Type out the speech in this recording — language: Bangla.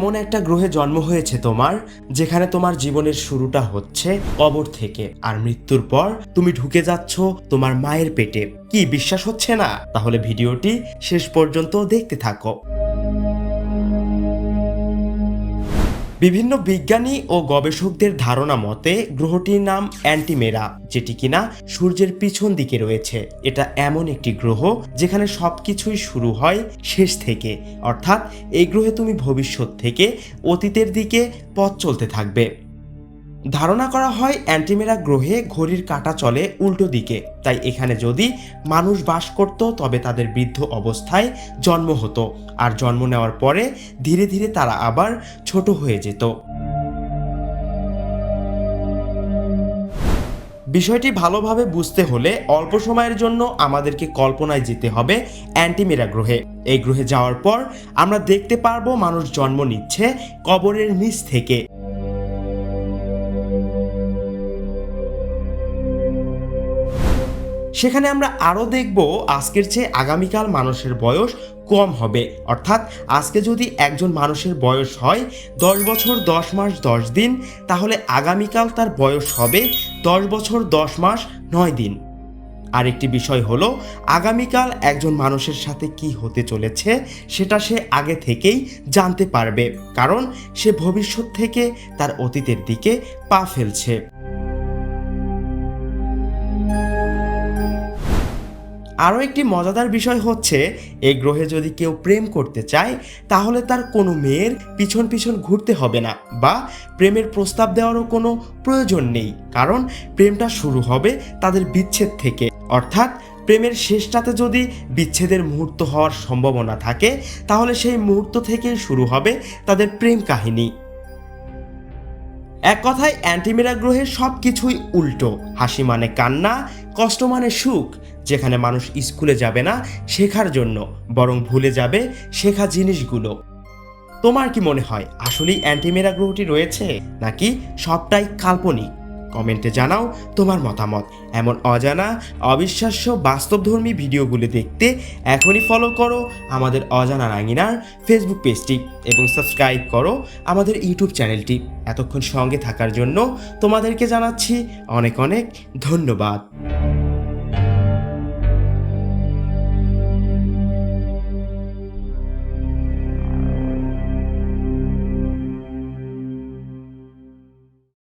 এমন একটা গ্রহে জন্ম হয়েছে তোমার, যেখানে তোমার জীবনের শুরুটা হচ্ছে কবর থেকে, আর মৃত্যুর পর তুমি ঢুকে যাচ্ছ তোমার মায়ের পেটে। কি বিশ্বাস হচ্ছে না? তাহলে ভিডিওটি শেষ পর্যন্ত দেখতে থাকো। বিভিন্ন বিজ্ঞানী ও গবেষকদের ধারণা মতে, গ্রহটির নাম অ্যান্টিমেরা, যেটি কিনা সূর্যের পিছন দিকে রয়েছে। এটা এমন একটি গ্রহ যেখানে সব কিছুই শুরু হয় শেষ থেকে। অর্থাৎ, এই গ্রহে তুমি ভবিষ্যৎ থেকে অতীতের দিকে পথ চলতে থাকবে। ধারণা করা হয় অ্যান্টিমেরা গ্রহে ঘড়ির কাঁটা চলে উল্টো দিকে। তাই এখানে যদি মানুষ বাস করত, তবে তাদের বৃদ্ধ অবস্থায় জন্ম হতো। আর জন্ম নেওয়ার পরে ধীরে ধীরে তারা আবার ছোট হয়ে যেত। বিষয়টি ভালোভাবে বুঝতে হলে অল্প সময়ের জন্য আমাদেরকে কল্পনায় যেতে হবে অ্যান্টিমেরা গ্রহে। এই গ্রহে যাওয়ার পর আমরা দেখতে পারব মানুষ জন্ম নিচ্ছে কবরের নিচ থেকে। সেখানে আমরা আরও দেখব আজকের চেয়ে আগামীকাল মানুষের বয়স কম হবে। অর্থাৎ আজকে যদি একজন মানুষের বয়স হয়, দশ বছর দশ মাস দশ দিন, তাহলে আগামীকাল তার বয়স হবে দশ বছর দশ মাস নয় দিন। আরেকটি বিষয় হলো, আগামীকাল একজন মানুষের সাথে কি হতে চলেছে সেটা সে আগে থেকেই জানতে পারবে, কারণ সে ভবিষ্যৎ থেকে তার অতীতের দিকে পা ফেলছে। আরও একটি মজাদার বিষয় হচ্ছে এই গ্রহে যদি কেউ প্রেম করতে চায়, তাহলে তার কোনো মেয়ের পিছন পিছন ঘুরতে হবে না বা প্রেমের প্রস্তাব দেওয়ারও কোনো প্রয়োজন নেই, কারণ প্রেমটা শুরু হবে তাদের বিচ্ছেদ থেকে। অর্থাৎ প্রেমের শেষটাতে যদি বিচ্ছেদের মুহূর্ত হওয়ার সম্ভাবনা থাকে, তাহলে সেই মুহূর্ত থেকেই শুরু হবে তাদের প্রেম কাহিনী। এক কথায় অ্যান্টিমেরা গ্রহের সব কিছুই উল্টো। হাসি মানে কান্না, কষ্ট মানে সুখ। যেখানে মানুষ স্কুলে যাবে না শেখার জন্য, বরং ভুলে যাবে শেখা জিনিসগুলো। তোমার কি মনে হয়, আসলেই অ্যান্টিমেরা গ্রহটি রয়েছে, নাকি সবটাই কাল্পনিক? কমেন্টে জানাও তোমার মতামত। এমন অজানা, অবিশ্বাস্য, বাস্তবধর্মী ভিডিওগুলি দেখতে এখনই ফলো করো আমাদের অজানা রাঙিনার ফেসবুক পেজটি এবং সাবস্ক্রাইব করো আমাদের ইউটিউব চ্যানেলটি এতক্ষণ সঙ্গে থাকার জন্য তোমাদেরকে জানাচ্ছি অনেক অনেক ধন্যবাদ।